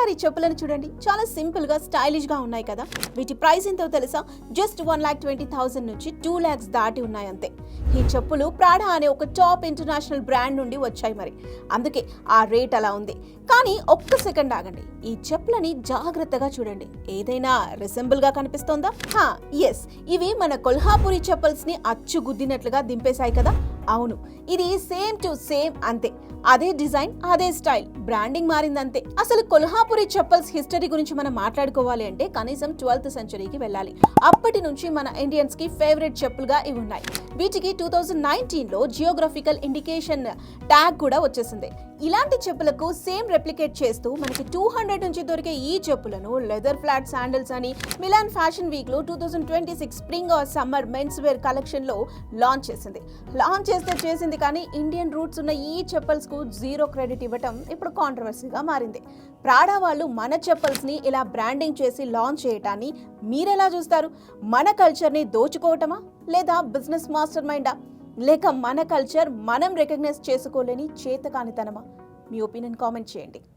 ఒక్కసారి ఈ చెప్పులను చూడండి. చాలా సింపుల్గా స్టైలిష్గా ఉన్నాయి కదా. వీటి ప్రైస్ ఎంతో తెలుసా? Just one lakh twenty thousand నుంచి టూ ల్యాక్స్ దాటి ఉన్నాయి అంతే. ఈ చెప్పులు ప్రాడా అనే ఒక టాప్ ఇంటర్నేషనల్ బ్రాండ్ నుండి వచ్చాయి మరి. అందుకే ఆ రేట్ అలా ఉంది. కానీ ఒక్క సెకండ్ ఆగండి. ఈ చెప్పులని జాగ్రత్తగా చూడండి. ఏదైనా రిసెంబుల్గా కనిపిస్తోందా? హా ఎస్ ఇవి మన కొల్హాపురి చెప్పల్స్ని అచ్చు గుద్దినట్లుగా దింపేశాయి కదా. అవును. ఇది సేమ్ టు సేమ్ అంతే. అదే డిజైన్ అదే స్టైల్. బ్రాండింగ్ మారిందంతే. అసలు కొల్హాపురి చెప్పల్స్ హిస్టరీ గురించి మనం మాట్లాడుకోవాలి అంటే కనీసం ట్వెల్త్ సెంచరీకి వెళ్ళాలి. అప్పటి నుంచి మన ఇండియన్స్కి ఫేవరెట్ చెప్పులుగా ఇవి ఉన్నాయి. వీటికి టూ థౌజండ్ నైన్టీన్లో జియోగ్రఫికల్ ఇండికేషన్ ట్యాగ్ కూడా వచ్చేసింది. ఇలాంటి చెప్పులకు సేమ్ రెప్లికేట్ చేస్తూ మనకి టూ హండ్రెడ్ నుంచి దొరికే ఈ చెప్పులను లెదర్ ఫ్లాట్ శాండిల్స్ అని మిలాన్ ఫ్యాషన్ వీక్లో two thousand twenty six spring or summer men's wear కలెక్షన్లో లాంచ్ చేసింది. లాంచ్ చేస్తే చేసింది కానీ ఇండియన్ రూట్స్ ఉన్న ఈ చెప్పల్స్కు జీరో క్రెడిట్ ఇవ్వటం ఇప్పుడు కాంట్రవర్సీగా మారింది. ప్రాడా వాళ్ళు మన చెప్పల్స్ని ఇలా బ్రాండింగ్ చేసి లాంచ్ చేయటాన్ని మీరెలా చూస్తారు? మన కల్చర్ని దోచుకోవటమా లేదా బిజినెస్ మాస్టర్ మైండా లేక మన కల్చర్ మనం రికగ్నైజ్ చేసుకోలేని చేతకానితనమా? మీ ఒపీనియన్ కామెంట్ చేయండి.